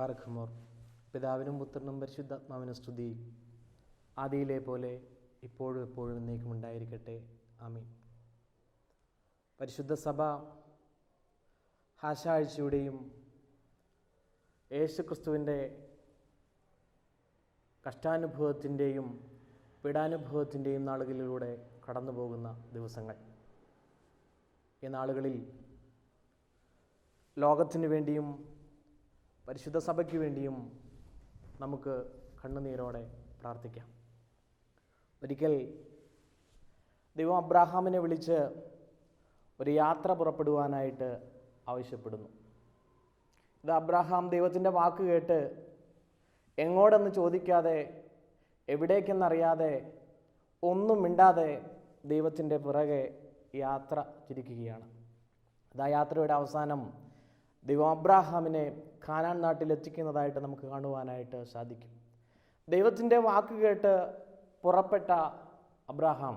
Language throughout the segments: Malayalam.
ബാറഖമോർ പിതാവിനും പുത്രനും പരിശുദ്ധാത്മാവിനും സ്തുതി. ആദിയിലെ പോലെ ഇപ്പോഴും എപ്പോഴും എന്നേക്കും ഉണ്ടായിരിക്കട്ടെ. ആമീൻ. പരിശുദ്ധ സഭ ഹാശാഴ്ചയുടെയും യേശുക്രിസ്തുവിന്റെ കഷ്ടാനുഭവത്തിന്റെയും പീഡാനുഭവത്തിന്റെയും നാളുകളിലൂടെ കടന്നു പോകുന്ന ദിവസങ്ങൾ. ഈ നാളുകളിൽ ലോകത്തിനു വേണ്ടിയും പരിശുദ്ധ സഭയ്ക്ക് വേണ്ടിയും നമുക്ക് കണ്ണുനീരോടെ പ്രാർത്ഥിക്കാം. ഒരിക്കൽ ദൈവം അബ്രാഹാമിനെ വിളിച്ച് ഒരു യാത്ര പുറപ്പെടുവാനായിട്ട് ആവശ്യപ്പെടുന്നു. ഇത് അബ്രാഹാം ദൈവത്തിന്റെ വാക്ക് കേട്ട് എങ്ങോടെന്ന് ചോദിക്കാതെ എവിടേക്കെന്നറിയാതെ ഒന്നും മിണ്ടാതെ ദൈവത്തിന്റെ പുറകെ യാത്ര തിരിക്കുകയാണ്. അത് ആ യാത്രയുടെ അവസാനം ദൈവം അബ്രാഹാമിനെ കാനാൻ നാട്ടിൽ എത്തിക്കുന്നതായിട്ട് നമുക്ക് കാണുവാനായിട്ട് സാധിക്കും. ദൈവത്തിന്റെ വാക്ക് കേട്ട് പുറപ്പെട്ട അബ്രാഹാം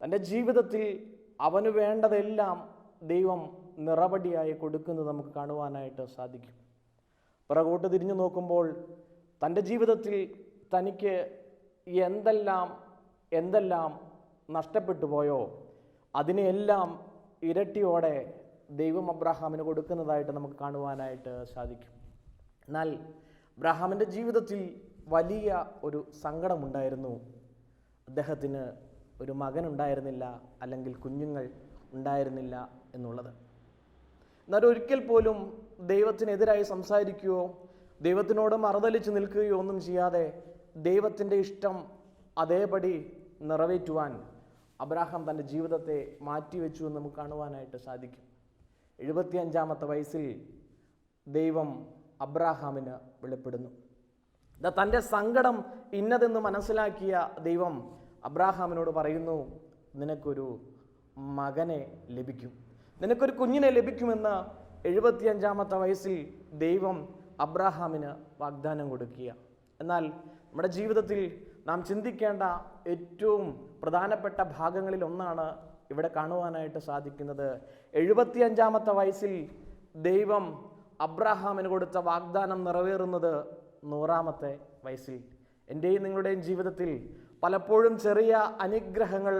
തന്റെ ജീവിതത്തിൽ അവന് വേണ്ടതെല്ലാം ദൈവം നിറപടിയായി കൊടുക്കുന്നത് നമുക്ക് കാണുവാനായിട്ട് സാധിക്കും. പിറകോട്ട് തിരിഞ്ഞു നോക്കുമ്പോൾ തന്റെ ജീവിതത്തിൽ തനിക്ക് എന്തെല്ലാം എന്തെല്ലാം നഷ്ടപ്പെട്ടു പോയോ അതിനെയെല്ലാം ഇരട്ടിയോടെ ദൈവം അബ്രാഹാമിന് കൊടുക്കുന്നതായിട്ട് നമുക്ക് കാണുവാനായിട്ട് സാധിക്കും. എന്നാൽ അബ്രാഹാമിന്റെ ജീവിതത്തിൽ വലിയ ഒരു സങ്കടമുണ്ടായിരുന്നു. അദ്ദേഹത്തിന് ഒരു മകൻ ഉണ്ടായിരുന്നില്ല അല്ലെങ്കിൽ കുഞ്ഞുങ്ങൾ ഉണ്ടായിരുന്നില്ല എന്നുള്ളത്. എന്നാൽ ഒരിക്കൽ പോലും ദൈവത്തിനെതിരായി സംസാരിക്കുകയോ ദൈവത്തിനോട് മറുതലിച്ച് നിൽക്കുകയോ ഒന്നും ചെയ്യാതെ ദൈവത്തിന്റെ ഇഷ്ടം അതേപടി നിറവേറ്റുവാൻ അബ്രാഹാം തന്റെ ജീവിതത്തെ മാറ്റിവെച്ചു എന്ന് നമുക്ക് കാണുവാനായിട്ട് സാധിക്കും. എഴുപത്തിയഞ്ചാമത്തെ വയസ്സിൽ ദൈവം അബ്രാഹാമിന് വെളിപ്പെടുന്നു. ഇതാ തന്റെ സങ്കടം ഇന്നതെന്ന് മനസ്സിലാക്കിയ ദൈവം അബ്രാഹാമിനോട് പറയുന്നു നിനക്കൊരു മകനെ ലഭിക്കും. നിനക്കൊരു കുഞ്ഞിനെ ലഭിക്കുമെന്ന് എഴുപത്തിയഞ്ചാമത്തെ വയസ്സിൽ ദൈവം അബ്രാഹാമിന് വാഗ്ദാനം കൊടുക്കുക എന്നാൽ നമ്മുടെ ജീവിതത്തിൽ നാം ചിന്തിക്കേണ്ട ഏറ്റവും പ്രധാനപ്പെട്ട ഭാഗങ്ങളിൽ ഒന്നാണ് ഇവിടെ കാണുവാനായിട്ട് സാധിക്കുന്നത്. എഴുപത്തിയഞ്ചാമത്തെ വയസ്സിൽ ദൈവം അബ്രഹാമിന് കൊടുത്ത വാഗ്ദാനം നിറവേറുന്നത് നൂറാമത്തെ വയസ്സിൽ. എന്റെയും നിങ്ങളുടെയും ജീവിതത്തിൽ പലപ്പോഴും ചെറിയ അനുഗ്രഹങ്ങൾ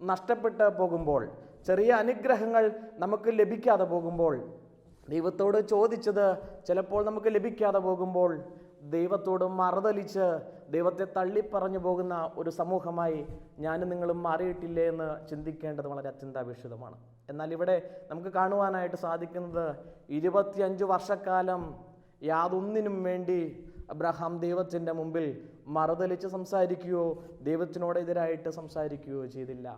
നഷ്ടപ്പെട്ട് പോകുമ്പോൾ ചെറിയ അനുഗ്രഹങ്ങൾ നമുക്ക് ലഭിക്കാതെ പോകുമ്പോൾ ദൈവത്തോട് ചോദിച്ചത് ചിലപ്പോൾ നമുക്ക് ലഭിക്കാതെ പോകുമ്പോൾ ദൈവത്തോട് മറുതലിച്ച് ദൈവത്തെ തള്ളിപ്പറഞ്ഞു പോകുന്ന ഒരു സമൂഹമായി ഞാനും നിങ്ങളും മാറിയിട്ടില്ലേ എന്ന് ചിന്തിക്കേണ്ടത് വളരെ അത്യന്താപേക്ഷിതമാണ്. എന്നാൽ ഇവിടെ നമുക്ക് കാണുവാനായിട്ട് സാധിക്കുന്നത് ഇരുപത്തിയഞ്ച് വർഷക്കാലം യാതൊന്നിനും വേണ്ടി അബ്രഹാം ദൈവത്തിന്റെ മുമ്പിൽ മറുതലിച്ച് സംസാരിക്കുകയോ ദൈവത്തിനോട് എതിരായിട്ട് സംസാരിക്കുകയോ ചെയ്തില്ല.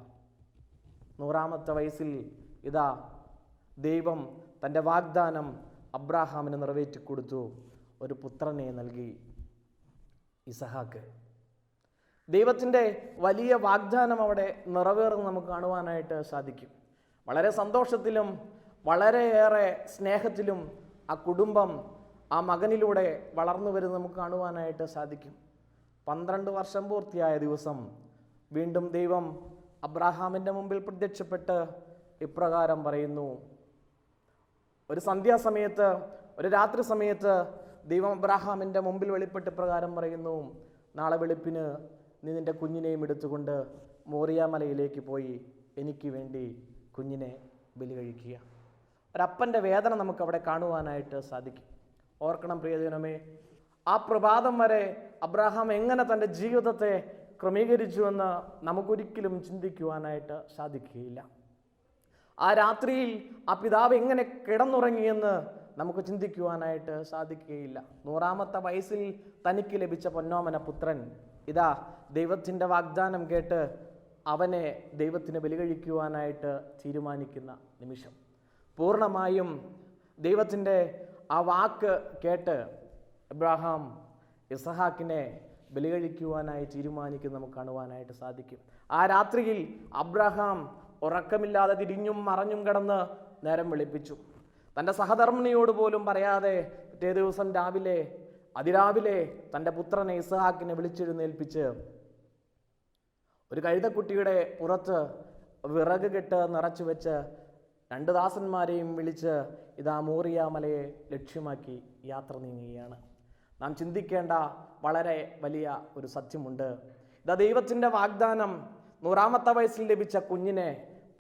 നൂറാമത്തെ വയസ്സിൽ ഇതാ ദൈവം തന്റെ വാഗ്ദാനം അബ്രാഹാമിന് നിറവേറ്റി കൊടുത്തു ഒരു പുത്രനെ നൽകി. ഇസഹാക്ക്. ദൈവത്തിന്റെ വലിയ വാഗ്ദാനം അവിടെ നിറവേറുന്ന നമുക്ക് കാണുവാനായിട്ട് സാധിക്കും. വളരെ സന്തോഷത്തിലും വളരെയേറെ സ്നേഹത്തിലും ആ കുടുംബം ആ മകനിലൂടെ വളർന്നു വരുന്ന നമുക്ക് കാണുവാനായിട്ട് സാധിക്കും. പന്ത്രണ്ട് വർഷം പൂർത്തിയായ ദിവസം വീണ്ടും ദൈവം അബ്രാഹാമിന്റെ മുമ്പിൽ പ്രത്യക്ഷപ്പെട്ട് ഇപ്രകാരം പറയുന്നു. ഒരു സന്ധ്യാസമയത്ത് ഒരു രാത്രി സമയത്ത് ദൈവം അബ്രാഹാമിന്റെ മുമ്പിൽ വെളിപ്പെട്ട് പ്രകാരം പറയുന്നു നാളെ വെളുപ്പിന് നീ നിന്റെ കുഞ്ഞിനെയും എടുത്തുകൊണ്ട് മോറിയ മലയിലേക്ക് പോയി എനിക്ക് വേണ്ടി കുഞ്ഞിനെ ബലി കഴിക്കുക. ഒരപ്പന്റെ വേദന നമുക്ക് അവിടെ കാണുവാനായിട്ട് സാധിക്കും. ഓർക്കണം പ്രിയജനമേ ആ പ്രഭാതം വരെ അബ്രാഹാം എങ്ങനെ തന്റെ ജീവിതത്തെ ക്രമീകരിച്ചുവെന്ന് നമുക്കൊരിക്കലും ചിന്തിക്കുവാനായിട്ട് സാധിക്കുകയില്ല. ആ രാത്രിയിൽ ആ പിതാവ് എങ്ങനെ കിടന്നുറങ്ങിയെന്ന് നമുക്ക് ചിന്തിക്കുവാനായിട്ട് സാധിക്കുകയില്ല. നൂറാമത്തെ വയസ്സിൽ തനിക്ക് ലഭിച്ച പൊന്നോമന പുത്രൻ. ഇതാ ദൈവത്തിന്റെ വാഗ്ദാനം കേട്ട് അവനെ ദൈവത്തിന് ബലികഴിക്കുവാനായിട്ട് തീരുമാനിക്കുന്ന നിമിഷം. പൂർണമായും ദൈവത്തിന്റെ ആ വാക്ക് കേട്ട് എബ്രാഹാം ഇസഹാക്കിനെ ബലികഴിക്കുവാനായി തീരുമാനിക്കുന്ന നമുക്ക് കാണുവാനായിട്ട് സാധിക്കും. ആ രാത്രിയിൽ അബ്രഹാം ഉറക്കമില്ലാതെ തിരിഞ്ഞും മറഞ്ഞും കിടന്ന് നേരം വെളുപ്പിച്ചു. തന്റെ സഹധർമ്മിണിയോട് പോലും പറയാതെ പിറ്റേ ദിവസം രാവിലെ അതിരാവിലെ തന്റെ പുത്രനെ ഇസഹാക്കിനെ വിളിച്ചെഴുന്നേൽപ്പിച്ച് ഒരു കഴുതക്കുട്ടിയുടെ പുറത്ത് വിറക് കെട്ട് നിറച്ചു വെച്ച് രണ്ട് ദാസന്മാരെയും വിളിച്ച് ഇതാ മോറിയ മലയെ ലക്ഷ്യമാക്കി യാത്ര നീങ്ങുകയാണ്. നാം ചിന്തിക്കേണ്ട വളരെ വലിയ ഒരു സത്യമുണ്ട്. ഇതാ ദൈവത്തിന്റെ വാഗ്ദാനം നൂറാമത്തെ വയസ്സിൽ ലഭിച്ച കുഞ്ഞിനെ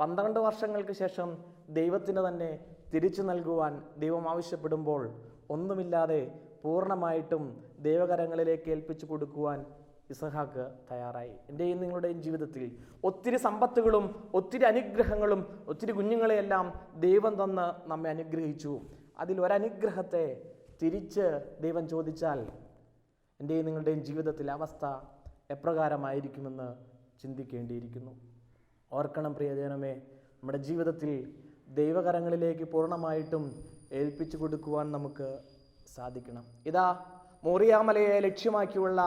പന്ത്രണ്ട് വർഷങ്ങൾക്ക് ശേഷം ദൈവത്തിന് തന്നെ തിരിച്ചു നൽകുവാൻ ദൈവം ആവശ്യപ്പെടുമ്പോൾ ഒന്നുമില്ലാതെ പൂർണമായിട്ടും ദൈവകരങ്ങളിലേക്ക് ഏൽപ്പിച്ചു കൊടുക്കുവാൻ ഇസഹാക്ക് തയ്യാറായി. എന്റെയും നിങ്ങളുടെയും ജീവിതത്തിൽ ഒത്തിരി സമ്പത്തുകളും ഒത്തിരി അനുഗ്രഹങ്ങളും ഒത്തിരി കുഞ്ഞുങ്ങളെയെല്ലാം ദൈവം തന്ന് നമ്മെ അനുഗ്രഹിച്ചു. അതിൽ ഒരനുഗ്രഹത്തെ തിരിച്ച് ദൈവം ചോദിച്ചാൽ എന്റെയും നിങ്ങളുടെയും ജീവിതത്തിലെ അവസ്ഥ എപ്രകാരമായിരിക്കുമെന്ന് ചിന്തിക്കേണ്ടിയിരിക്കുന്നു. ഓർക്കണം പ്രിയജനമേ നമ്മുടെ ജീവിതത്തിൽ ദൈവകരങ്ങളിലേക്ക് പൂർണമായിട്ടും ഏൽപ്പിച്ചു കൊടുക്കുവാൻ നമുക്ക് സാധിക്കണം. ഇതാ മോറിയാമലയെ ലക്ഷ്യമാക്കിയുള്ള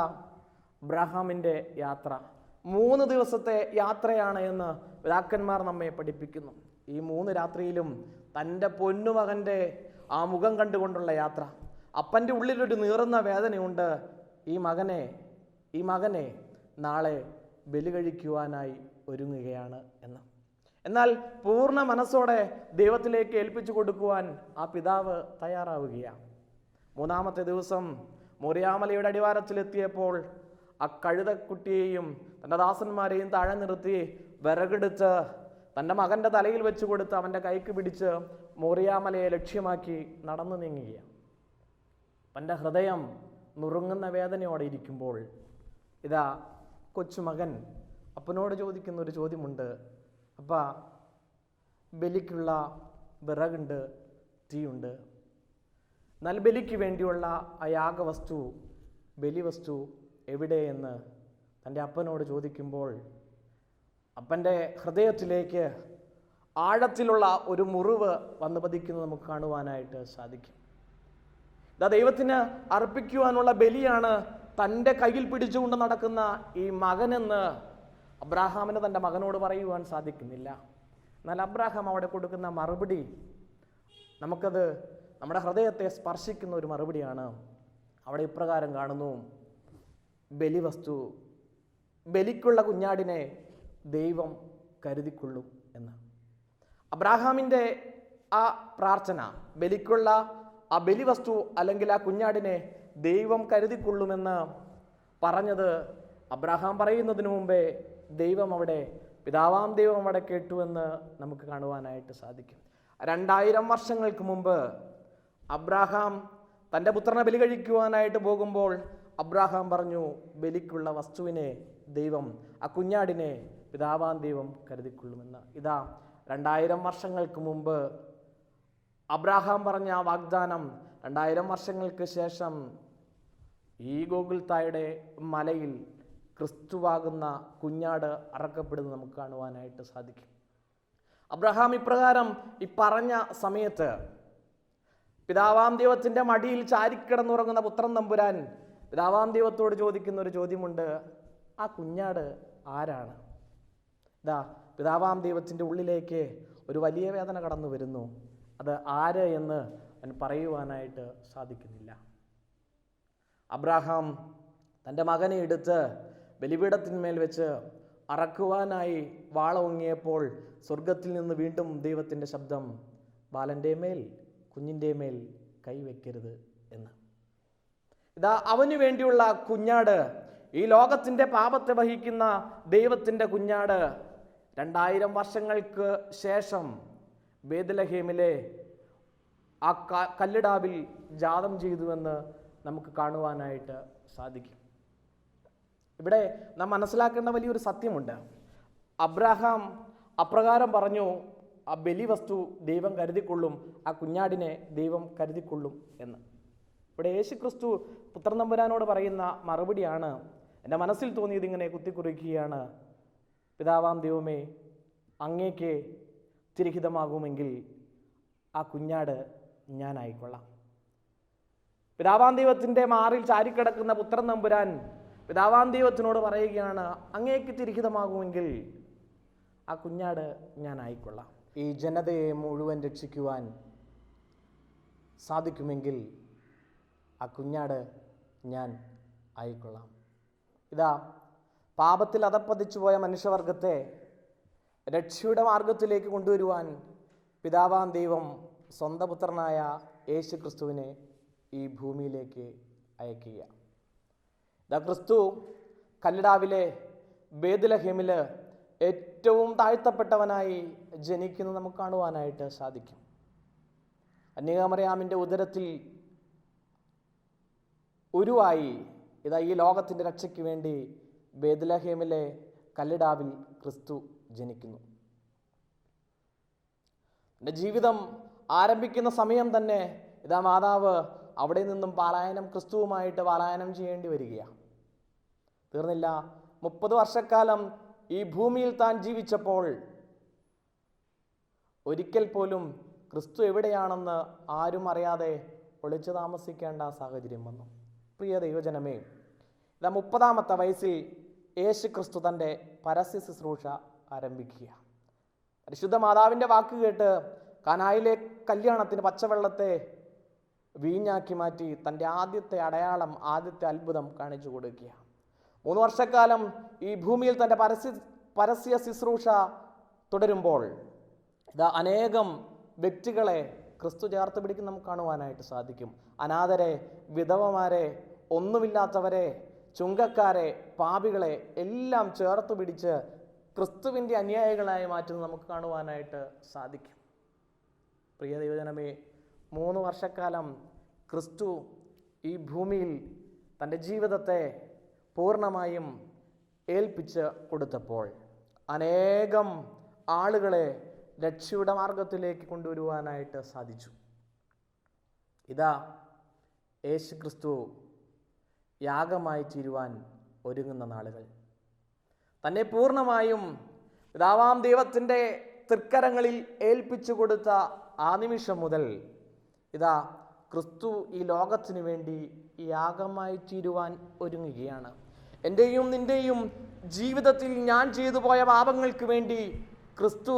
അബ്രഹാമിന്റെ യാത്ര. മൂന്ന് ദിവസത്തെ യാത്രയാണ് എന്ന് പിതാക്കന്മാർ നമ്മെ പഠിപ്പിക്കുന്നു. ഈ മൂന്ന് രാത്രിയിലും തന്റെ പൊന്നുമകന്റെ ആ മുഖം കണ്ടുകൊണ്ടുള്ള യാത്ര. അപ്പന്റെ ഉള്ളിലൊരു നീറുന്ന വേദനയുണ്ട്. ഈ മകനെ ഈ മകനെ നാളെ ബലി കഴിക്കുവാനായി ഒരുങ്ങുകയാണ് എന്ന്. എന്നാൽ പൂർണ മനസ്സോടെ ദൈവത്തിലേക്ക് ഏൽപ്പിച്ചു കൊടുക്കുവാൻ ആ പിതാവ് തയ്യാറാവുകയാണ്. മൂന്നാമത്തെ ദിവസം മോറിയാമലയുടെ അടിവാരത്തിലെത്തിയപ്പോൾ ആ കഴുതക്കുട്ടിയെയും തന്റെ ദാസന്മാരെയും താഴെ നിർത്തി വിറകെടുത്ത് തന്റെ മകന്റെ തലയിൽ വെച്ച് കൊടുത്ത് അവന്റെ കൈക്ക് പിടിച്ച് മോറിയാമലയെ ലക്ഷ്യമാക്കി നടന്നു നീങ്ങുകയാണ്. തന്റെ ഹൃദയം നുറുങ്ങുന്ന വേദനയോടെ ഇരിക്കുമ്പോൾ ഇതാ കൊച്ചുമകൻ അപ്പനോട് ചോദിക്കുന്ന ഒരു ചോദ്യമുണ്ട്. അപ്പ ബലിക്കുള്ള വിറകുണ്ട് തീയുണ്ട്. നൽബലിക്ക് ബലിക്ക് വേണ്ടിയുള്ള ആ യാഗവസ്തു ബലിവസ്തു എവിടെയെന്ന് തന്റെ അപ്പനോട് ചോദിക്കുമ്പോൾ അപ്പന്റെ ഹൃദയത്തിലേക്ക് ആഴത്തിലുള്ള ഒരു മുറിവ് വന്നു പതിക്കുന്നത് നമുക്ക് കാണുവാനായിട്ട് സാധിക്കും. ഇതാ ദൈവത്തിന് അർപ്പിക്കുവാനുള്ള ബലിയാണ് തന്റെ കയ്യിൽ പിടിച്ചുകൊണ്ട് നടക്കുന്ന ഈ മകനെന്ന് അബ്രാഹാമിന് തന്റെ മകനോട് പറയുവാൻ സാധിക്കുന്നില്ല. എന്നാൽ അബ്രാഹാം അവിടെ കൊടുക്കുന്ന മറുപടി നമുക്കത് നമ്മുടെ ഹൃദയത്തെ സ്പർശിക്കുന്ന ഒരു മറുപടിയാണ്. അവിടെ ഇപ്രകാരം കാണുന്നു ബലിവസ്തു ബലിക്കുള്ള കുഞ്ഞാടിനെ ദൈവം കരുതിക്കൊള്ളൂ എന്ന്. അബ്രാഹാമിന്റെ ആ പ്രാർത്ഥന ബലിക്കുള്ള ആ ബലിവസ്തു അല്ലെങ്കിൽ ആ കുഞ്ഞാടിനെ ദൈവം കരുതിക്കൊള്ളുമെന്ന് പറഞ്ഞത് അബ്രാഹാം പറയുന്നതിന് മുമ്പേ ദൈവം അവിടെ പിതാവാം ദൈവം അവിടെ കേട്ടുവെന്ന് നമുക്ക് കാണുവാനായിട്ട് സാധിക്കും. രണ്ടായിരം വർഷങ്ങൾക്ക് മുമ്പ് അബ്രാഹാം തന്റെ പുത്രനെ ബലി കഴിക്കുവാനായിട്ട് പോകുമ്പോൾ അബ്രാഹാം പറഞ്ഞു ബലിക്കുള്ള വസ്തുവിനെ ദൈവം ആ കുഞ്ഞാടിനെ പിതാവാം ദൈവം കരുതിക്കൊള്ളുമെന്ന്. ഇതാ രണ്ടായിരം വർഷങ്ങൾക്ക് മുമ്പ് അബ്രാഹാം പറഞ്ഞ ആ വാഗ്ദാനം. രണ്ടായിരം വർഷങ്ങൾക്ക് ശേഷം ഈ ഗോകുൽത്തായുടെ മലയിൽ ക്രിസ്തുവാകുന്ന കുഞ്ഞാട് അറക്കപ്പെടുന്നത് നമുക്ക് കാണുവാനായിട്ട് സാധിക്കും. അബ്രഹാം ഇപ്രകാരം ഈ പറഞ്ഞ സമയത്ത് പിതാവാം ദൈവത്തിന്റെ മടിയിൽ ചാരിക്കിടന്നുറങ്ങുന്ന പുത്രൻ നമ്പുരാൻ പിതാവാം ദൈവത്തോട് ചോദിക്കുന്ന ഒരു ചോദ്യമുണ്ട്. ആ കുഞ്ഞാട് ആരാണ്? ഇതാ പിതാവാം ദൈവത്തിന്റെ ഉള്ളിലേക്ക് ഒരു വലിയ വേദന കടന്നു വരുന്നു. അത് ആര് എന്ന് പറയുവാനായിട്ട് സാധിക്കുന്നില്ല. അബ്രഹാം തന്റെ മകനെ എടുത്ത് ബലിപീഠത്തിന്മേൽ വെച്ച് അറക്കുവാനായി വാളൊങ്ങിയപ്പോൾ സ്വർഗത്തിൽ നിന്ന് വീണ്ടും ദൈവത്തിന്റെ ശബ്ദം ബാലന്റെ മേൽ കുഞ്ഞിന്റെ മേൽ കൈവയ്ക്കരുത് എന്ന്. ഇതാ അവന് വേണ്ടിയുള്ള കുഞ്ഞാട് ഈ ലോകത്തിന്റെ പാപത്തെ വഹിക്കുന്ന ദൈവത്തിന്റെ കുഞ്ഞാട്. രണ്ടായിരം വർഷങ്ങൾക്ക് ശേഷം ബേദലഹേമിലെ ആ കല്ലിടാവിൽ ജാതം ചെയ്തുവെന്ന് നമുക്ക് കാണുവാനായിട്ട് സാധിക്കും. ഇവിടെ നാം മനസ്സിലാക്കേണ്ട വലിയൊരു സത്യമുണ്ട്. അബ്രാഹാം അപ്രകാരം പറഞ്ഞു ആ ബലി വസ്തു ദൈവം കരുതിക്കൊള്ളും ആ കുഞ്ഞാടിനെ ദൈവം കരുതിക്കൊള്ളും എന്ന്. ഇവിടെ യേശു ക്രിസ്തു പുത്രൻ തമ്പുരാനോട് പറയുന്ന മറുപടിയാണ് എന്റെ മനസ്സിൽ തോന്നിയത് ഇങ്ങനെ കുത്തിക്കുറിക്കുകയാണ്. പിതാവാം ദൈവമേ അങ്ങേക്ക് തിരഹിതമാകുമെങ്കിൽ ആ കുഞ്ഞാട് ഞാനായിക്കൊള്ളാം. പിതാവാം ദൈവത്തിന്റെ മാറിൽ ചാരിക്കിടക്കുന്ന പുത്രൻ തമ്പുരാൻ പിതാവാം ദൈവത്തിനോട് പറയുകയാണ് അങ്ങേക്ക് തിരിഹിതമാകുമെങ്കിൽ ആ കുഞ്ഞാട് ഞാൻ ആയിക്കൊള്ളാം. ഈ ജനതയെ മുഴുവൻ രക്ഷിക്കുവാൻ സാധിക്കുമെങ്കിൽ ആ കുഞ്ഞാട് ഞാൻ ആയിക്കൊള്ളാം. ഇതാ പാപത്തിൽ അതപ്പതിച്ചു പോയ മനുഷ്യവർഗത്തെ രക്ഷയുടെ മാർഗത്തിലേക്ക് കൊണ്ടുവരുവാൻ പിതാവാം ദൈവം സ്വന്തപുത്രനായ യേശു ക്രിസ്തുവിനെ ഈ ഭൂമിയിലേക്ക് അയക്കുക ഇതാ ക്രിസ്തു കല്ലടാവിലെ ബേദലഹേമിൽ ഏറ്റവും താഴ്ത്തപ്പെട്ടവനായി ജനിക്കുന്നത് നമുക്ക് കാണുവാനായിട്ട് സാധിക്കും. അന്യകാമറിയാമിന്റെ ഉദരത്തിൽ ഉരുവായി. ഇതാ ഈ ലോകത്തിന്റെ രക്ഷയ്ക്ക് വേണ്ടി ബേദലഹേമിലെ കല്ലിടാവിൽ ക്രിസ്തു ജനിക്കുന്നു. എന്റെ ജീവിതം ആരംഭിക്കുന്ന സമയം തന്നെ ഇതാ മാതാവ് അവിടെ നിന്നും പാലായനം ക്രിസ്തുവുമായിട്ട് പാലായനം ചെയ്യേണ്ടി വരികയാണ്. തീർന്നില്ല. മുപ്പത് വർഷക്കാലം ഈ ഭൂമിയിൽ താൻ ജീവിച്ചപ്പോൾ ഒരിക്കൽ പോലും ക്രിസ്തു എവിടെയാണെന്ന് ആരും അറിയാതെ ഒളിച്ചു താമസിക്കേണ്ട സാഹചര്യം വന്നു. പ്രിയ ദൈവജനമേ ഇതാ മുപ്പതാമത്തെ വയസ്സിൽ യേശു ക്രിസ്തു തന്റെ പരസ്യ ശുശ്രൂഷ ആരംഭിക്കുക പരിശുദ്ധ മാതാവിന്റെ വാക്ക് കേട്ട് കനായിലെ കല്യാണത്തിന് പച്ചവെള്ളത്തെ വീഞ്ഞാക്കി മാറ്റി തന്റെ ആദ്യത്തെ അടയാളം ആദ്യത്തെ അത്ഭുതം കാണിച്ചു കൊടുക്കുക മൂന്ന് വർഷക്കാലം ഈ ഭൂമിയിൽ തന്റെ പരസ്യ പരസ്യ ശുശ്രൂഷ തുടരുമ്പോൾ ഇതാ അനേകം വ്യക്തികളെ ക്രിസ്തു ചേർത്ത് പിടിക്കും നമുക്ക് കാണുവാനായിട്ട് സാധിക്കും. അനാഥരെ വിധവമാരെ ഒന്നുമില്ലാത്തവരെ ചുങ്കക്കാരെ പാപികളെ എല്ലാം ചേർത്ത് പിടിച്ച് ക്രിസ്തുവിന്റെ അനുയായികളായി മാറ്റുന്നത് നമുക്ക് കാണുവാനായിട്ട് സാധിക്കും. പ്രിയ ദൈവജനമേ മൂന്ന് വർഷക്കാലം ക്രിസ്തു ഈ ഭൂമിയിൽ തന്റെ ജീവിതത്തെ പൂർണമായും ഏൽപ്പിച്ച് കൊടുത്തപ്പോൾ അനേകം ആളുകളെ രക്ഷയുടെ മാർഗത്തിലേക്ക് കൊണ്ടുവരുവാനായിട്ട് സാധിച്ചു. ഇതാ യേശു ക്രിസ്തു യാഗമായി തീരുവാൻ ഒരുങ്ങുന്ന നാളുകൾ. തന്നെ പൂർണമായും പിതാവാം ദൈവത്തിന്റെ തൃക്കരങ്ങളിൽ ഏൽപ്പിച്ചു കൊടുത്ത ആ നിമിഷം മുതൽ ഇതാ ക്രിസ്തു ഈ ലോകത്തിനു വേണ്ടി യാഗമായി തീരുവാൻ ഒരുങ്ങുകയാണ്. എന്റെയും നിന്റെയും ജീവിതത്തിൽ ഞാൻ ചെയ്തു പോയ പാപങ്ങൾക്ക് വേണ്ടി ക്രിസ്തു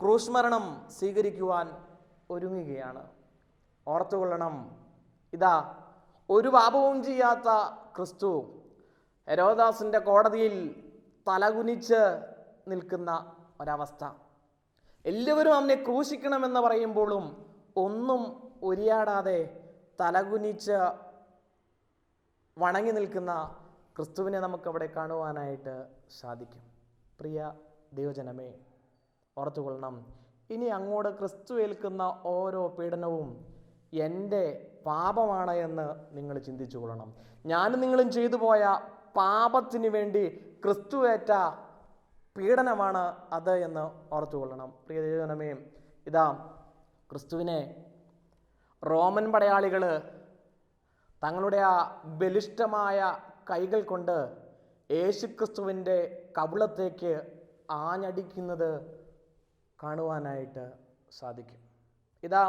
ക്രൂസ്മരണം സ്വീകരിക്കുവാൻ ഒരുങ്ങുകയാണ്. ഓർത്തുകൊള്ളണം. ഇതാ ഒരു പാപവും ചെയ്യാത്ത ക്രിസ്തു ഹരോദാസിന്റെ കോടതിയിൽ തലകുനിച്ച് നിൽക്കുന്ന ഒരവസ്ഥ. എല്ലാവരും അവനെ ക്രൂശിക്കണമെന്ന് പറയുമ്പോഴും ഒന്നും ഒരിയാടാതെ തലകുനിച്ച് വണങ്ങി നിൽക്കുന്ന ക്രിസ്തുവിനെ നമുക്കവിടെ കാണുവാനായിട്ട് സാധിക്കും. പ്രിയ ദൈവജനമേ ഓർത്തുകൊള്ളണം. ഇനി അങ്ങോട്ട് ക്രിസ്തു ഏൽക്കുന്ന ഓരോ പീഡനവും എന്റെ പാപമാണ് എന്ന് നിങ്ങൾ ചിന്തിച്ചു കൊള്ളണം ഞാനും നിങ്ങളും ചെയ്തു പോയ പാപത്തിന് വേണ്ടി ക്രിസ്തു ഏറ്റ പീഡനമാണ് അത് എന്ന് ഓർത്തുകൊള്ളണം. പ്രിയ ദൈവജനമേ ഇതാ ക്രിസ്തുവിനെ റോമൻ പടയാളികൾ തങ്ങളുടെ ആ ബലിഷ്ഠമായ കൈകൾ കൊണ്ട് യേശുക്രിസ്തുവിന്റെ കവിളത്തേക്ക് ആഞ്ഞടിക്കുന്നത് കാണുവാനായിട്ട് സാധിക്കും. ഇതാ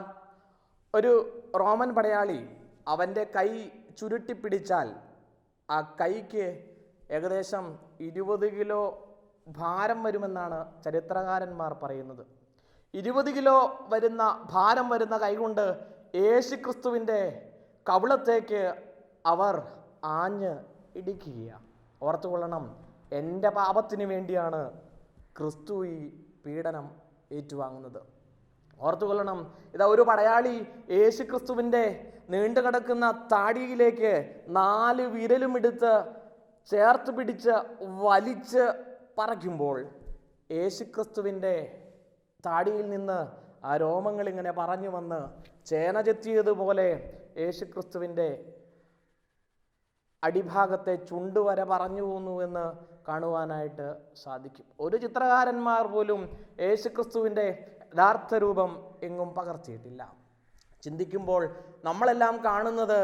ഒരു റോമൻ പടയാളി അവന്റെ കൈ ചുരുട്ടിപ്പിടിച്ചാൽ ആ കൈക്ക് ഏകദേശം ഇരുപത് കിലോ ഭാരം വരുമെന്നാണ് ചരിത്രകാരന്മാർ പറയുന്നത്. ഇരുപത് കിലോ വരുന്ന ഭാരം വരുന്ന കൈകൊണ്ട് യേശുക്രിസ്തുവിന്റെ കവിളത്തേക്ക് അവർ ആഞ്ഞ് ഇടിക്കുകയാണ് ഓർത്തുകൊള്ളണം. എന്റെ പാപത്തിന് വേണ്ടിയാണ് ക്രിസ്തു ഈ പീഡനം ഏറ്റുവാങ്ങുന്നത്. ഓർത്തുകൊള്ളണം. ഇതാ ഒരു പടയാളി യേശു ക്രിസ്തുവിന്റെ നീണ്ടു കിടക്കുന്ന താടിയിലേക്ക് നാല് വിരലും എടുത്ത് ചേർത്ത് പിടിച്ച് വലിച്ച് പറയ്ക്കുമ്പോൾ യേശു ക്രിസ്തുവിന്റെ താടിയിൽ നിന്ന് ആ രോമങ്ങൾ ഇങ്ങനെ പറഞ്ഞു വന്ന് ചേന ചെത്തിയതുപോലെ യേശു ക്രിസ്തുവിന്റെ അടിഭാഗത്തെ ചുണ്ടുവരെ പറഞ്ഞു പോന്നു എന്ന് കാണുവാനായിട്ട് സാധിക്കും. ഒരു ചിത്രകാരന്മാർ പോലും യേശുക്രിസ്തുവിന്റെ യഥാർത്ഥ രൂപം എങ്ങും പകർത്തിയിട്ടില്ല. ചിന്തിക്കുമ്പോൾ നമ്മളെല്ലാം കാണുന്നത്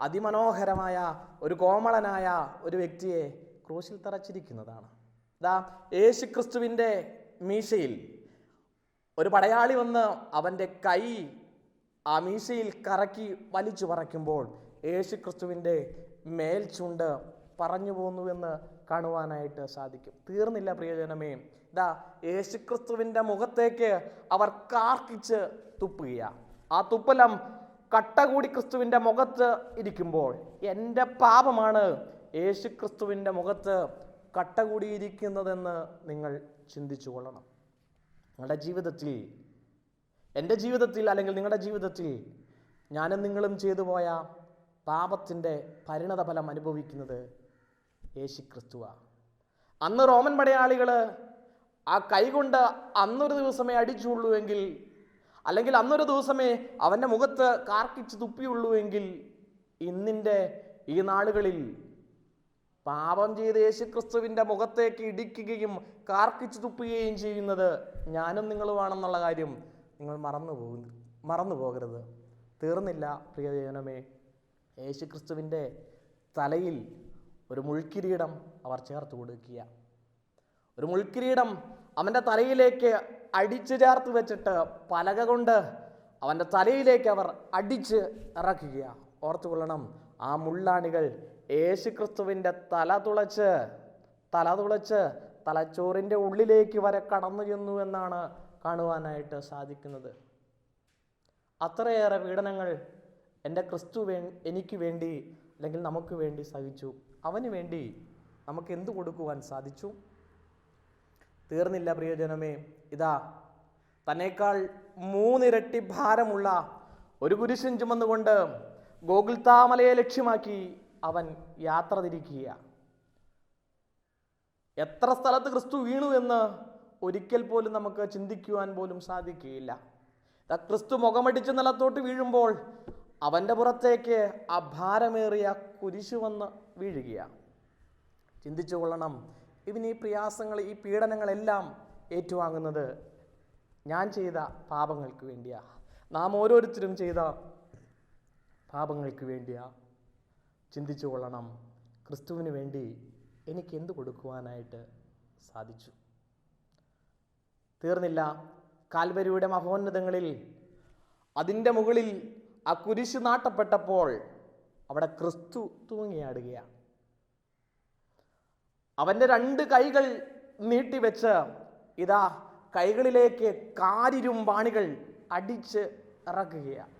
അതിമനോഹരമായ ഒരു കോമളനായ ഒരു വ്യക്തിയെ ക്രൂശിൽ തറച്ചിരിക്കുന്നതാണ്. ഇതാ യേശുക്രിസ്തുവിന്റെ മീശയിൽ ഒരു പടയാളി വന്ന് അവന്റെ കൈ ആ മീശയിൽ കറക്കി വലിച്ചു പറയ്ക്കുമ്പോൾ യേശു ക്രിസ്തുവിന്റെ മേൽചുണ്ട് പറഞ്ഞു പോകുന്നുവെന്ന് കാണുവാനായിട്ട് സാധിക്കും. തീർന്നില്ല പ്രിയജനമേ. ഇതാ യേശുക്രിസ്തുവിന്റെ മുഖത്തേക്ക് അവർ കാർക്കിച്ച് തുപ്പുകയാണ് ആ തുപ്പലം കട്ട കൂടി ക്രിസ്തുവിന്റെ മുഖത്ത് ഇരിക്കുമ്പോൾ എന്റെ പാപമാണ് യേശുക്രിസ്തുവിന്റെ മുഖത്ത് കട്ട കൂടിയിരിക്കുന്നതെന്ന് നിങ്ങൾ ചിന്തിച്ചു കൊള്ളണം നിങ്ങളുടെ ജീവിതത്തിൽ എന്റെ ജീവിതത്തിൽ അല്ലെങ്കിൽ നിങ്ങളുടെ ജീവിതത്തിൽ ഞാനും നിങ്ങളും ചെയ്തു പോയ പാപത്തിന്റെ പരിണത ഫലം അനുഭവിക്കുന്നത് യേശു ക്രിസ്തുവ അന്ന് റോമൻ പടയാളികൾ ആ കൈകൊണ്ട് അന്നൊരു ദിവസമേ അടിച്ചുള്ളൂ എങ്കിൽ അല്ലെങ്കിൽ അന്നൊരു ദിവസമേ അവന്റെ മുഖത്ത് കാർക്കിച്ച് തുപ്പിയുള്ളൂ എങ്കിൽ ഇന്നിന്റെ ഈ നാളുകളിൽ പാപം ചെയ്ത് യേശുക്രിസ്തുവിന്റെ മുഖത്തേക്ക് ഇടിക്കുകയും കാർക്കിച്ച് തുപ്പുകയും ചെയ്യുന്നത് ഞാനും നിങ്ങളുമാണെന്നുള്ള കാര്യം നിങ്ങൾ മറന്നു പോകുന്നു മറന്നു പോകരുത് തീർന്നില്ല പ്രിയജനമേ യേശുക്രിസ്തുവിന്റെ തലയിൽ ഒരു മുൾക്കിരീടം അവർ ചേർത്ത് കൊടുക്കുക. ഒരു മുൾക്കിരീടം അവന്റെ തലയിലേക്ക് അടിച്ചു ചേർത്ത് വെച്ചിട്ട് പലക കൊണ്ട് അവന്റെ തലയിലേക്ക് അവർ അടിച്ച് ഇറക്കുക. ഓർത്തുകൊള്ളണം ആ മുള്ളാണികൾ യേശുക്രിസ്തുവിന്റെ തല തുളച്ച് തല തുളച്ച് തലച്ചോറിന്റെ ഉള്ളിലേക്ക് വരെ കടന്നു ചെന്നു എന്നാണ് കാണുവാനായിട്ട് സാധിക്കുന്നത്. അത്രയേറെ പീഡനങ്ങൾ എന്റെ ക്രിസ്തു വേ എനിക്ക് വേണ്ടി അല്ലെങ്കിൽ നമുക്ക് വേണ്ടി സഹിച്ചു. അവന് വേണ്ടി നമുക്ക് എന്തു കൊടുക്കുവാൻ സാധിച്ചു? തീർന്നില്ല പ്രിയജനമേ. ഇതാ തന്നേക്കാൾ മൂന്നിരട്ടി ഭാരമുള്ള ഒരു കുരിശൻ ചുമന്നുകൊണ്ട് ഗോകുൽത്താമലയെ ലക്ഷ്യമാക്കി അവൻ യാത്ര തിരിക്കുക എത്ര സ്ഥലത്ത് ക്രിസ്തു വീണു എന്ന് ഒരിക്കൽ പോലും നമുക്ക് ചിന്തിക്കുവാൻ പോലും സാധിക്കുകയില്ല. ക്രിസ്തു മുഖമടിച്ച് നിലത്തോട്ട് വീഴുമ്പോൾ അവന്റെ പുറത്തേക്ക് ആ ഭാരമേറിയ കുരിശു വന്ന് വീഴുകയാണ്. ചിന്തിച്ചു കൊള്ളണം ഇവൻ ഈ പ്രയാസങ്ങൾ ഈ പീഡനങ്ങളെല്ലാം ഏറ്റുവാങ്ങുന്നത് ഞാൻ ചെയ്ത പാപങ്ങൾക്ക് വേണ്ടിയാ. നാം ഓരോരുത്തരും ചെയ്ത പാപങ്ങൾക്ക് വേണ്ടിയാ. ചിന്തിച്ചു കൊള്ളണം ക്രിസ്തുവിന് വേണ്ടി എനിക്ക് എന്ത് കൊടുക്കുവാനായിട്ട് സാധിച്ചു? തീർന്നില്ല. കാൽവരിയുടെ മഹോന്നതങ്ങളിൽ അതിന്റെ മുകളിൽ ആ കുരിശ് നാട്ടപ്പെട്ടപ്പോൾ അവിടെ ക്രിസ്തു തൂങ്ങിയാടുകയാണ്. അവന്റെ രണ്ട് കൈകൾ നീട്ടിവെച്ച് ഇതാ കൈകളിലേക്ക് കാരിരുമ്പാണികൾ അടിച്ച് ഇറക്കുകയാണ്.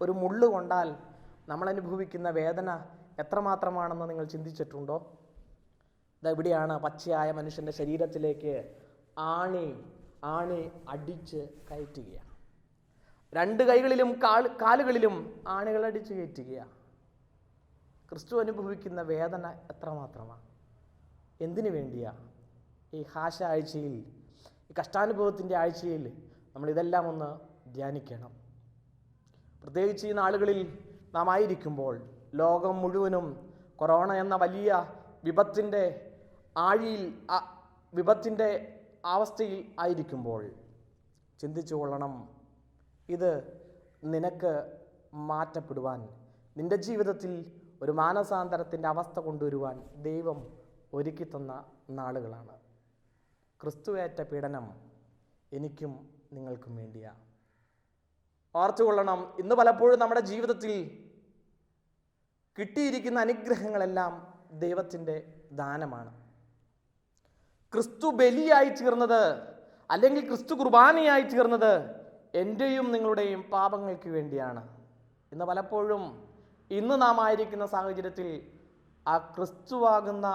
ഒരു മുള്ളു കൊണ്ടാൽ നമ്മൾ അനുഭവിക്കുന്ന വേദന എത്രമാത്രമാണെന്ന് നിങ്ങൾ ചിന്തിച്ചിട്ടുണ്ടോ? ഇതെവിടെയാണ് പച്ചയായ മനുഷ്യന്റെ ശരീരത്തിലേക്ക് ആണി ആണി അടിച്ച് കയറ്റുകയാണ്. രണ്ട് കൈകളിലും കാൽ കാലുകളിലും ആണികൾ കയറ്റുക ക്രിസ്തു അനുഭവിക്കുന്ന വേദന എത്രമാത്രമാണ് എന്തിനു വേണ്ടിയാ? ഈ ഹാശ ആഴ്ചയിൽ ഈ കഷ്ടാനുഭവത്തിന്റെ ആഴ്ചയിൽ നമ്മൾ ഇതെല്ലാം ഒന്ന് ധ്യാനിക്കണം. പ്രത്യേകിച്ച് ഈ നാളുകളിൽ നാം ആയിരിക്കുമ്പോൾ ലോകം മുഴുവനും കൊറോണ എന്ന വലിയ വിപത്തിന്റെ ആഴിയിൽ വിപത്തിന്റെ അവസ്ഥയിൽ ആയിരിക്കുമ്പോൾ ചിന്തിച്ചു കൊള്ളണം. ഇത് നിനക്ക് മാറ്റപ്പെടുവാൻ നിന്റെ ജീവിതത്തിൽ ഒരു മാനസാന്തരത്തിന്റെ അവസ്ഥ കൊണ്ടുവരുവാൻ ദൈവം ഒരുക്കി തന്ന നാളുകളാണ്. ക്രിസ്തുവേറ്റ പീഡനം എനിക്കും നിങ്ങൾക്കും വേണ്ടിയാണ് ഓർത്തുകൊള്ളണം ഇന്ന് പലപ്പോഴും നമ്മുടെ ജീവിതത്തിൽ കിട്ടിയിരിക്കുന്ന അനുഗ്രഹങ്ങളെല്ലാം ദൈവത്തിന്റെ ദാനമാണ്. ക്രിസ്തു ബലിയായി തീർന്നത് അല്ലെങ്കിൽ ക്രിസ്തു കുർബാനയായി തീർന്നത് എന്റെയും നിങ്ങളുടെയും പാപങ്ങൾക്ക് വേണ്ടിയാണ്. ഇന്ന് പലപ്പോഴും ഇന്ന് നാം ആയിരിക്കുന്ന സാഹചര്യത്തിൽ ആ ക്രിസ്തുവാകുന്ന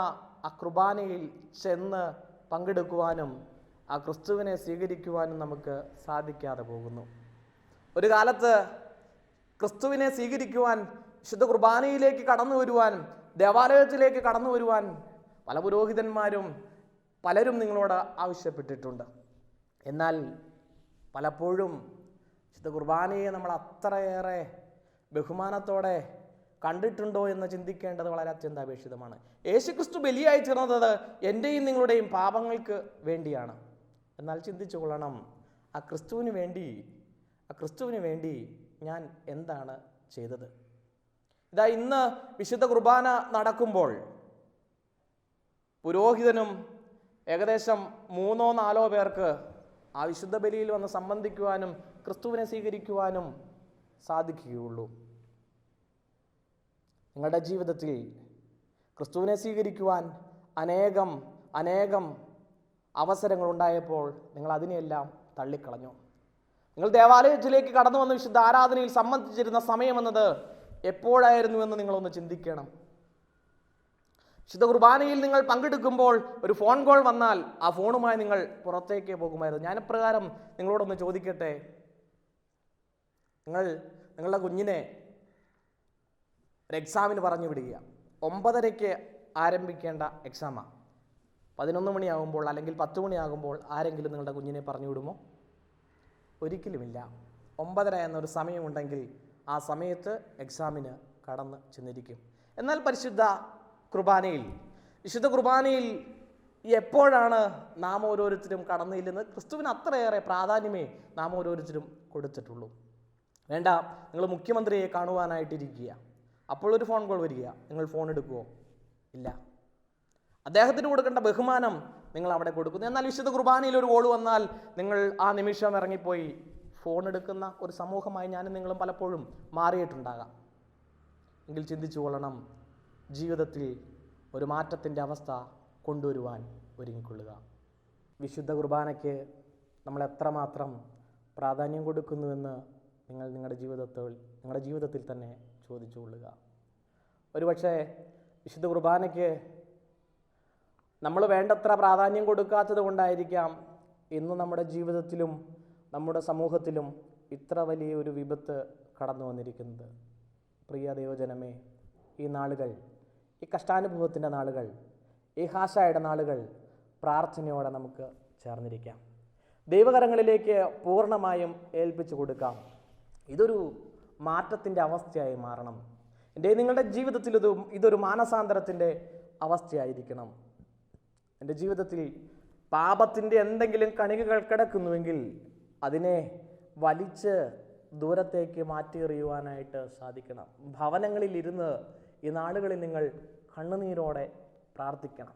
ആ കുർബാനയിൽ ചെന്ന് പങ്കെടുക്കുവാനും ആ ക്രിസ്തുവിനെ സ്വീകരിക്കുവാനും നമുക്ക് സാധിക്കാതെ പോകുന്നു. ഒരു കാലത്ത് ക്രിസ്തുവിനെ സ്വീകരിക്കുവാൻ വിശുദ്ധ കുർബാനയിലേക്ക് കടന്നു വരുവാൻ ദേവാലയത്തിലേക്ക് കടന്നു വരുവാൻ പല പുരോഹിതന്മാരും പലരും നിങ്ങളോട് ആവശ്യപ്പെട്ടിട്ടുണ്ട്. എന്നാൽ പലപ്പോഴും വിശുദ്ധ കുർബാനയെ നമ്മൾ അത്രയേറെ ബഹുമാനത്തോടെ കണ്ടിട്ടുണ്ടോ എന്ന് ചിന്തിക്കേണ്ടത് വളരെ അത്യന്താപേക്ഷിതമാണ്. യേശുക്രിസ്തു ബലിയായി തീർന്നത് എന്റെയും നിങ്ങളുടെയും പാപങ്ങൾക്ക് വേണ്ടിയാണ്. എന്നാൽ ചിന്തിച്ചു കൊള്ളണം ആ ക്രിസ്തുവിന് വേണ്ടി ആ ക്രിസ്തുവിന് വേണ്ടി ഞാൻ എന്താണ് ചെയ്തത്? ഇതാ ഇന്ന് വിശുദ്ധ കുർബാന നടക്കുമ്പോൾ പുരോഹിതനും ഏകദേശം മൂന്നോ നാലോ പേർക്ക് ആ വിശുദ്ധ ബലിയിൽ വന്ന് സംബന്ധിക്കുവാനും ക്രിസ്തുവിനെ സ്വീകരിക്കുവാനും സാധിക്കുകയുള്ളൂ. നിങ്ങളുടെ ജീവിതത്തിൽ ക്രിസ്തുവിനെ സ്വീകരിക്കുവാൻ അനേകം അനേകം അവസരങ്ങൾ ഉണ്ടായപ്പോൾ നിങ്ങൾ അതിനെയെല്ലാം തള്ളിക്കളഞ്ഞു. നിങ്ങൾ ദേവാലയത്തിലേക്ക് കടന്നു വന്ന് വിശുദ്ധ ആരാധനയിൽ സംബന്ധിച്ചിരുന്ന സമയമെന്നത് എപ്പോഴായിരുന്നു എന്ന് നിങ്ങളൊന്ന് ചിന്തിക്കണം. വിശുദ്ധ കുർബാനയിൽ നിങ്ങൾ പങ്കെടുക്കുമ്പോൾ ഒരു ഫോൺ കോൾ വന്നാൽ ആ ഫോണുമായി നിങ്ങൾ പുറത്തേക്ക് പോകുമായിരുന്നു. ഞാനപ്രകാരം നിങ്ങളോടൊന്ന് ചോദിക്കട്ടെ? നിങ്ങൾ നിങ്ങളുടെ കുഞ്ഞിനെ ഒരു എക്സാമിന് പറഞ്ഞു വിടുക ഒമ്പതരയ്ക്ക് ആരംഭിക്കേണ്ട എക്സാമാണ് പതിനൊന്ന് മണിയാകുമ്പോൾ അല്ലെങ്കിൽ പത്ത് മണിയാകുമ്പോൾ ആരെങ്കിലും നിങ്ങളുടെ കുഞ്ഞിനെ പറഞ്ഞു വിടുമോ? ഒരിക്കലുമില്ല. ഒമ്പതര എന്നൊരു സമയമുണ്ടെങ്കിൽ ആ സമയത്ത് എക്സാമിന് കടന്ന് ചെന്നിരിക്കും. എന്നാൽ പരിശുദ്ധ കുർബാനയിൽ. വിശുദ്ധ കുർബാനയിൽ എപ്പോഴാണ് നാം ഓരോരുത്തരും കടന്നു ചെല്ലുന്നത് ക്രിസ്തുവിന് അത്രയേറെ പ്രാധാന്യമേ നാം ഓരോരുത്തരും കൊടുത്തിട്ടുള്ളൂ. വേണ്ട നിങ്ങൾ മുഖ്യമന്ത്രിയെ കാണുവാനായിട്ടിരിക്കുക. അപ്പോഴൊരു ഫോൺ കോൾ വരിക. നിങ്ങൾ ഫോൺ എടുക്കുമോ ഇല്ല. അദ്ദേഹത്തിന് കൊടുക്കേണ്ട ബഹുമാനം നിങ്ങൾ അവിടെ കൊടുക്കുന്നു. എന്നാൽ വിശുദ്ധ കുർബാനയിൽ ഒരു കോൾ വന്നാൽ നിങ്ങൾ ആ നിമിഷം ഇറങ്ങിപ്പോയി. ഫോൺ എടുക്കുന്ന ഒരു സമൂഹമായി ഞാനും നിങ്ങളും പലപ്പോഴും മാറിയിട്ടുണ്ടാകാം. എങ്കിൽ ചിന്തിച്ചു കൊള്ളണം ജീവിതത്തിൽ ഒരു മാറ്റത്തിന്റെ അവസ്ഥ കൊണ്ടുവരുവാൻ ഒരുങ്ങിക്കൊള്ളുക. വിശുദ്ധ കുർബാനയ്ക്ക് നമ്മൾ എത്രമാത്രം പ്രാധാന്യം കൊടുക്കുന്നുവെന്ന് നിങ്ങൾ നിങ്ങളുടെ ജീവിതത്തിൽ നിങ്ങളുടെ ജീവിതത്തിൽ തന്നെ ചോദിച്ചു കൊള്ളുക. ഒരുപക്ഷെ വിശുദ്ധ കുർബാനയ്ക്ക് നമ്മൾ വേണ്ടത്ര പ്രാധാന്യം കൊടുക്കാത്തത് കൊണ്ടായിരിക്കാം ഇന്ന് നമ്മുടെ ജീവിതത്തിലും നമ്മുടെ സമൂഹത്തിലും ഇത്ര വലിയ ഒരു വിപത്ത് കടന്നു വന്നിരിക്കുന്നത്. പ്രിയ ദൈവജനമേ ഈ നാളുകൾ ഈ കഷ്ടാനുഭവത്തിന്റെ നാളുകൾ ഈ ഹാഷായുടെ നാളുകൾ പ്രാർത്ഥനയോടെ നമുക്ക് ചേർന്നിരിക്കാം. ദൈവകരങ്ങളിലേക്ക് പൂർണമായും ഏൽപ്പിച്ചു കൊടുക്കാം. ഇതൊരു മാറ്റത്തിന്റെ അവസ്ഥയായി മാറണം. എന്റെ നിങ്ങളുടെ ജീവിതത്തിൽ ഇത് ഇതൊരു മാനസാന്തരത്തിന്റെ അവസ്ഥയായിരിക്കണം. എന്റെ ജീവിതത്തിൽ പാപത്തിന്റെ എന്തെങ്കിലും കണികകൾ കിടക്കുന്നുവെങ്കിൽ അതിനെ വലിച്ച് ദൂരത്തേക്ക് മാറ്റിയെറിയുവാനായിട്ട് സാധിക്കണം. ഭവനങ്ങളിൽ ഇരുന്ന് ഈ നാളുകളിൽ നിങ്ങൾ കണ്ണുനീരോടെ പ്രാർത്ഥിക്കണം.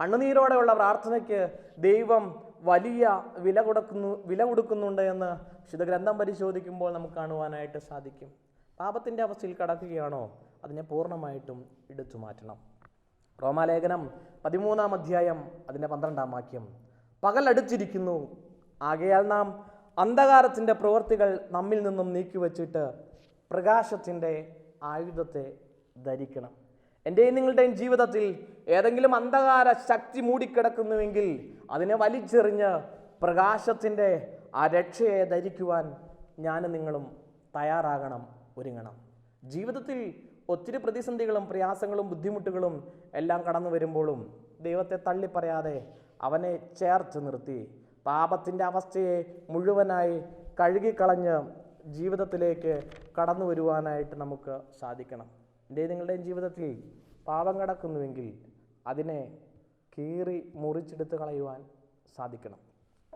കണ്ണുനീരോടെയുള്ള പ്രാർത്ഥനയ്ക്ക് ദൈവം വലിയ വില കൊടുക്കുന്നു വില കൊടുക്കുന്നുണ്ട് എന്ന് വിശുദ്ധ ഗ്രന്ഥം പരിശോധിക്കുമ്പോൾ നമുക്ക് കാണുവാനായിട്ട് സാധിക്കും. പാപത്തിന്റെ അവസ്ഥയിൽ കടക്കുകയാണോ? അതിനെ പൂർണമായിട്ടും എടുത്തു മാറ്റണം. റോമാലേഖനം പതിമൂന്നാം അധ്യായം അതിന്റെ പന്ത്രണ്ടാം വാക്യം. പകൽ അടുത്തിരിക്കുന്നു. ആകയാൽ നാം അന്ധകാരത്തിന്റെ പ്രവൃത്തികൾ നമ്മിൽ നിന്നും നീക്കിവച്ചിട്ട് പ്രകാശത്തിന്റെ ആയുധത്തെ ധരിക്കണം. എന്റെയും നിങ്ങളുടെയും ജീവിതത്തിൽ ഏതെങ്കിലും അന്ധകാര ശക്തി മൂടിക്കിടക്കുന്നുവെങ്കിൽ അതിനെ വലിച്ചെറിഞ്ഞ് പ്രകാശത്തിന്റെ ആ രക്ഷയെ ധരിക്കുവാൻ ഞാനും നിങ്ങളും തയ്യാറാകണം ഒരുങ്ങണം. ജീവിതത്തിൽ ഒത്തിരി പ്രതിസന്ധികളും പ്രയാസങ്ങളും ബുദ്ധിമുട്ടുകളും എല്ലാം കടന്നു വരുമ്പോഴും ദൈവത്തെ തള്ളിപ്പറയാതെ അവനെ ചേർത്ത് നിർത്തി പാപത്തിന്റെ അവസ്ഥയെ മുഴുവനായി കഴുകിക്കളഞ്ഞ് ജീവിതത്തിലേക്ക് കടന്നു വരുവാനായിട്ട് നമുക്ക് സാധിക്കണം. എന്റെ നിങ്ങളുടെയും ജീവിതത്തിൽ? പാപം കടക്കുന്നുവെങ്കിൽ അതിനെ കീറി മുറിച്ചെടുത്ത് കളയുവാൻ സാധിക്കണം.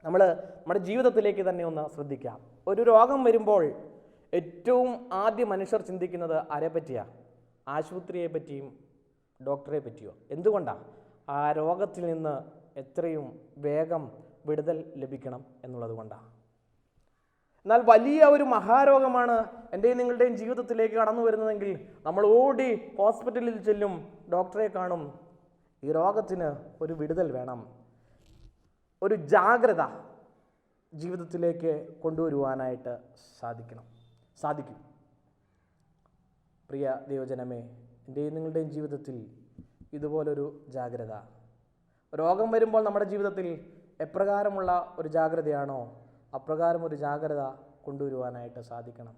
നമ്മൾ നമ്മുടെ ജീവിതത്തിലേക്ക് തന്നെ ഒന്ന് ശ്രദ്ധിക്കാം. ഒരു രോഗം വരുമ്പോൾ ഏറ്റവും ആദ്യം മനുഷ്യർ ചിന്തിക്കുന്നത് ആരെ പറ്റിയാണ് ആശുപത്രിയെ പറ്റിയും ഡോക്ടറെ പറ്റിയോ? എന്തുകൊണ്ടാണ് ആ രോഗത്തിൽ നിന്ന് എത്രയും വേഗം വിടുതൽ ലഭിക്കണം എന്നുള്ളത് കൊണ്ടാണ് എന്നാൽ വലിയ ഒരു മഹാരോഗമാണ് എന്റെയും നിങ്ങളുടെയും ജീവിതത്തിലേക്ക് കടന്നു വരുന്നതെങ്കിൽ നമ്മൾ ഓടി ഹോസ്പിറ്റലിൽ ചെല്ലും ഡോക്ടറെ കാണും. ഈ രോഗത്തിന് ഒരു വിടുതൽ വേണം. ഒരു ജാഗ്രത ജീവിതത്തിലേക്ക് കൊണ്ടുവരുവാനായിട്ട് സാധിക്കണം. സാധിക്കും. പ്രിയ ദൈവജനമേ എന്റെയും നിങ്ങളുടെയും ജീവിതത്തിൽ ഇതുപോലൊരു ജാഗ്രത. രോഗം വരുമ്പോൾ നമ്മുടെ ജീവിതത്തിൽ എപ്രകാരമുള്ള ഒരു ജാഗ്രതയാണോ? അപ്രകാരം ഒരു ജാഗ്രത കൊണ്ടുവരുവാനായിട്ട് സാധിക്കണം.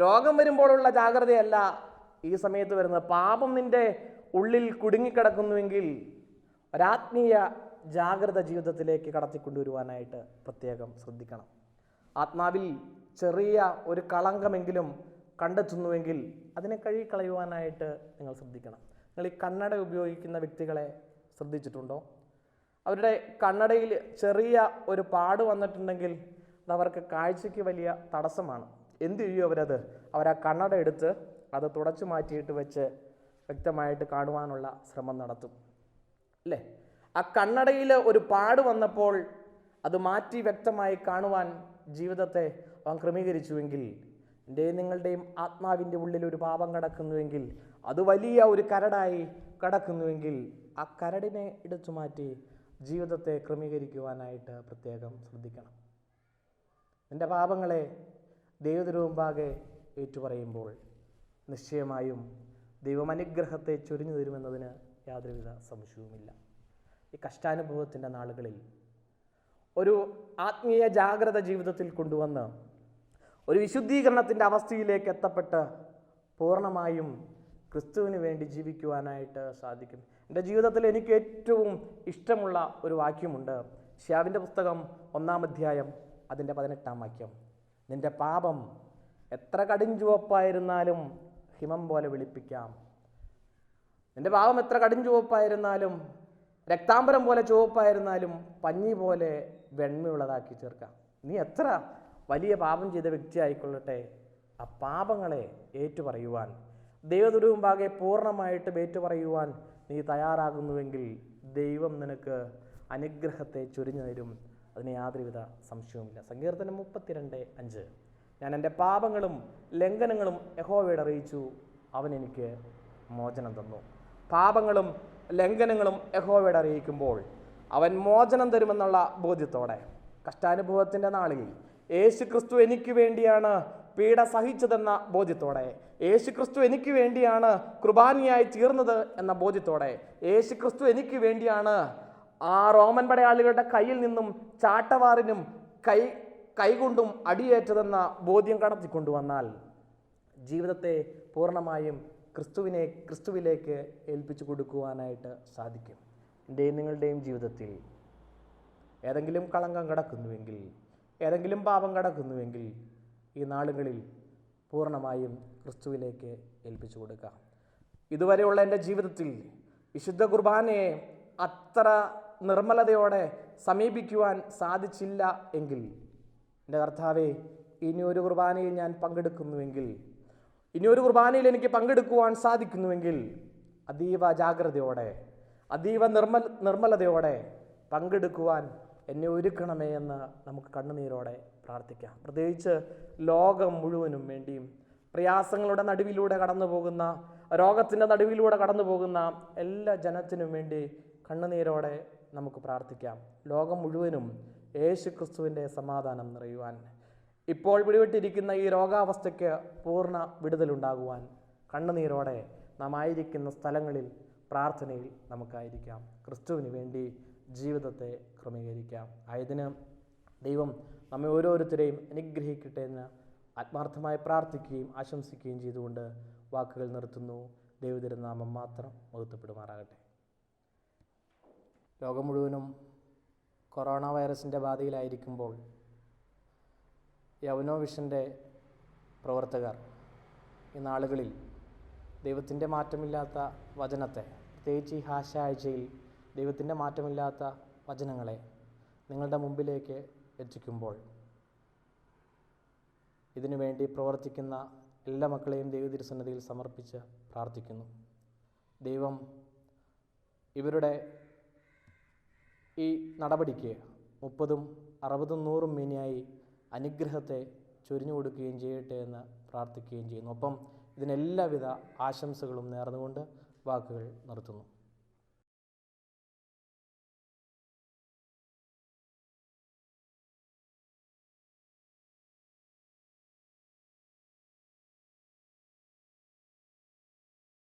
രോഗം വരുമ്പോഴുള്ള ജാഗ്രതയല്ല ഈ സമയത്ത് വരുന്നത്. പാപം നിന്റെ ഉള്ളിൽ കുടുങ്ങിക്കിടക്കുന്നുവെങ്കിൽ ഒരാത്മീയ ജാഗ്രത ജീവിതത്തിലേക്ക് കടത്തിക്കൊണ്ടുവരുവാനായിട്ട് പ്രത്യേകം ശ്രദ്ധിക്കണം. ആത്മാവിൽ ചെറിയ ഒരു കളങ്കമെങ്കിലും കണ്ടെത്തുന്നുവെങ്കിൽ അതിനെ കഴുകിക്കളയുവാനായിട്ട് നിങ്ങൾ ശ്രദ്ധിക്കണം. നിങ്ങൾ ഈ കണ്ണട ഉപയോഗിക്കുന്ന വ്യക്തികളെ ശ്രദ്ധിച്ചിട്ടുണ്ടോ? അവരുടെ കണ്ണടയിൽ ചെറിയ ഒരു പാട് വന്നിട്ടുണ്ടെങ്കിൽ അത് അവർക്ക് കാഴ്ചയ്ക്ക് വലിയ തടസ്സമാണ്. എന്തു ചെയ്യും അവരത്? അവർ ആ കണ്ണട എടുത്ത് അത് തുടച്ചു മാറ്റിയിട്ട് വെച്ച് വ്യക്തമായിട്ട് കാണുവാനുള്ള ശ്രമം നടത്തും. അല്ലേ? ആ കണ്ണടയിൽ ഒരു പാട് വന്നപ്പോൾ അത് മാറ്റി വ്യക്തമായി കാണുവാൻ ജീവിതത്തെ അവൻ ക്രമീകരിച്ചുവെങ്കിൽ എന്റെയും നിങ്ങളുടെയും ആത്മാവിന്റെ ഉള്ളിൽ ഒരു പാപം കിടക്കുന്നുവെങ്കിൽ അത് വലിയ ഒരു കരടായി കിടക്കുന്നുവെങ്കിൽ ആ കരടിനെ എടുത്തു മാറ്റി ജീവിതത്തെ ക്രമീകരിക്കുവാനായിട്ട് പ്രത്യേകം ശ്രദ്ധിക്കണം. നിന്റെ പാപങ്ങളെ ദൈവത്തിനു മുമ്പാകെ ഏറ്റുപറയുമ്പോൾ നിശ്ചയമായും ദൈവമനുഗ്രഹത്തെ ചൊരിഞ്ഞു തരുമെന്നതിന് യാതൊരുവിധ സംശയവുമില്ല. ഈ കഷ്ടാനുഭവത്തിന്റെ നാളുകളിൽ ഒരു ആത്മീയ ജാഗ്രത ജീവിതത്തിൽ കൊണ്ടുവന്ന് ഒരു വിശുദ്ധീകരണത്തിന്റെ അവസ്ഥയിലേക്ക് എത്തപ്പെട്ട് പൂർണമായും ക്രിസ്തുവിന് വേണ്ടി ജീവിക്കുവാനായിട്ട് സാധിക്കും. എന്റെ ജീവിതത്തിൽ എനിക്ക് ഏറ്റവും ഇഷ്ടമുള്ള ഒരു വാക്യമുണ്ട്. ശ്യാവിന്റെ പുസ്തകം ഒന്നാം അധ്യായം അതിന്റെ പതിനെട്ടാം വാക്യം. നിന്റെ പാപം എത്ര കടുംചുവപ്പായിരുന്നാലും ഹിമം പോലെ വിളിപ്പിക്കാം. നിന്റെ പാപം എത്ര കടും ചുവപ്പായിരുന്നാലും രക്താംബരം പോലെ ചുവപ്പായിരുന്നാലും പഞ്ഞി പോലെ വെണ്മയുള്ളതാക്കി ചേർക്കാം. നീ എത്ര വലിയ പാപം ചെയ്ത വ്യക്തി ആയിക്കൊള്ളട്ടെ ആ പാപങ്ങളെ ഏറ്റുപറയുവാൻ ദൈവത്തിനു മുമ്പാകെ പൂർണമായിട്ട് ഏറ്റുപറയുവാൻ നീ തയ്യാറാകുന്നുവെങ്കിൽ ദൈവം നിനക്ക് അനുഗ്രഹത്തെ ചൊരിഞ്ഞു തരും. അതിന് യാതൊരുവിധ സംശയവുമില്ല. സങ്കീർത്തനം മുപ്പത്തിരണ്ട് അഞ്ച്. ഞാൻ എന്റെ പാപങ്ങളും ലംഘനങ്ങളും യഹോവയോട് അറിയിച്ചു. അവൻ എനിക്ക് മോചനം തന്നു. പാപങ്ങളും ലംഘനങ്ങളും യഹോവയോട് അറിയിക്കുമ്പോൾ അവൻ മോചനം തരുമെന്നുള്ള ബോധ്യത്തോടെ കഷ്ടാനുഭവത്തിന്റെ നാളിൽ യേശു ക്രിസ്തു എനിക്ക് വേണ്ടിയാണ് പീഡ സഹിച്ചതെന്ന ബോധ്യത്തോടെ. യേശു ക്രിസ്തു എനിക്ക് വേണ്ടിയാണ് കുർബാനിയായി തീർന്നത് എന്ന ബോധ്യത്തോടെ. യേശു ക്രിസ്തു എനിക്ക് വേണ്ടിയാണ് ആ റോമൻ പടയാളികളുടെ കയ്യിൽ നിന്നും ചാട്ടവാറിനും കൈ കൈകൊണ്ടും അടിയേറ്റതെന്ന ബോധ്യം കടത്തിക്കൊണ്ടുവന്നാൽ ജീവിതത്തെ പൂർണമായും ക്രിസ്തുവിനെ ക്രിസ്തുവിലേക്ക് ഏൽപ്പിച്ചു കൊടുക്കുവാനായിട്ട് സാധിക്കും. എന്റെയും നിങ്ങളുടെയും ജീവിതത്തിൽ ഏതെങ്കിലും കളങ്കം കിടക്കുന്നുവെങ്കിൽ ഏതെങ്കിലും പാപം കിടക്കുന്നുവെങ്കിൽ ഈ നാളുകളിൽ പൂർണമായും ക്രിസ്തുവിലേക്ക് ഏൽപ്പിച്ചു കൊടുക്കുക. ഇതുവരെയുള്ള എന്റെ ജീവിതത്തിൽ വിശുദ്ധ കുർബാനയെ അത്ര നിർമ്മലതയോടെ സമീപിക്കുവാൻ സാധിച്ചില്ല എങ്കിൽ എന്റെ കർത്താവെ ഇനി ഒരു കുർബാനയിൽ ഞാൻ പങ്കെടുക്കുന്നുവെങ്കിൽ ഇനി ഒരു കുർബാനയിൽ എനിക്ക് പങ്കെടുക്കുവാൻ സാധിക്കുന്നുവെങ്കിൽ അതീവ ജാഗ്രതയോടെ അതീവ നിർമ്മൽ നിർമ്മലതയോടെ പങ്കെടുക്കുവാൻ എന്നെ ഒരുക്കണമേ എന്ന് നമുക്ക് കണ്ണുനീരോടെ പ്രാർത്ഥിക്കാം. പ്രത്യേകിച്ച് ലോകം മുഴുവനും വേണ്ടിയും പ്രയാസങ്ങളുടെ നടുവിലൂടെ കടന്നു പോകുന്ന രോഗത്തിന്റെ നടുവിലൂടെ കടന്നു പോകുന്ന എല്ലാ ജനത്തിനും വേണ്ടി കണ്ണുനീരോടെ നമുക്ക് പ്രാർത്ഥിക്കാം. ലോകം മുഴുവനും യേശു ക്രിസ്തുവിന്റെ സമാധാനം നിറയുവാൻ ഇപ്പോൾ പിടിവിട്ടിരിക്കുന്ന ഈ രോഗാവസ്ഥയ്ക്ക് പൂർണ വിടുതലുണ്ടാകുവാൻ കണ്ണുനീരോടെ നാം ആയിരിക്കുന്ന സ്ഥലങ്ങളിൽ പ്രാർത്ഥനയിൽ നമുക്കായിരിക്കാം. ക്രിസ്തുവിന് വേണ്ടി ജീവിതത്തെ ക്രമീകരിക്കാം. ആയതിന് ദൈവം നമ്മെ ഓരോരുത്തരെയും അനുഗ്രഹിക്കട്ടെ എന്ന് ആത്മാർത്ഥമായി പ്രാർത്ഥിക്കുകയും ആശംസിക്കുകയും ചെയ്തുകൊണ്ട് വാക്കുകൾ നിർത്തുന്നു. ദൈവതിരുനാമം മാത്രം മഹത്വപ്പെടുമാറാകട്ടെ. ലോകം മുഴുവനും കൊറോണ വൈറസിന്റെ ബാധയിലായിരിക്കുമ്പോൾ യവനോ വിഷന്റെ പ്രവർത്തകർ ഈ നാളുകളിൽ ദൈവത്തിന്റെ മാറ്റമില്ലാത്ത വചനത്തെ പ്രത്യേകിച്ച് ഈ ഹാശ ആഴ്ചയിൽ ദൈവത്തിന്റെ മാറ്റമില്ലാത്ത വചനങ്ങളെ നിങ്ങളുടെ മുമ്പിലേക്ക് എത്തിക്കുമ്പോൾ ഇതിനു വേണ്ടി പ്രവർത്തിക്കുന്ന എല്ലാ മക്കളെയും ദൈവതിരുസന്നതിയിൽ സമർപ്പിച്ച് പ്രാർത്ഥിക്കുന്നു. ദൈവം ഇവരുടെ ഈ നടപടിക്ക് മുപ്പതും അറുപതും നൂറും മീനിയായി അനുഗ്രഹത്തെ ചൊരിഞ്ഞു കൊടുക്കുകയും ചെയ്യട്ടെ എന്ന് പ്രാർത്ഥിക്കുകയും ചെയ്യുന്നു. ഒപ്പം ഇതിനെല്ലാവിധ ആശംസകളും നേർന്നുകൊണ്ട് വാക്കുകൾ നിർത്തുന്നു.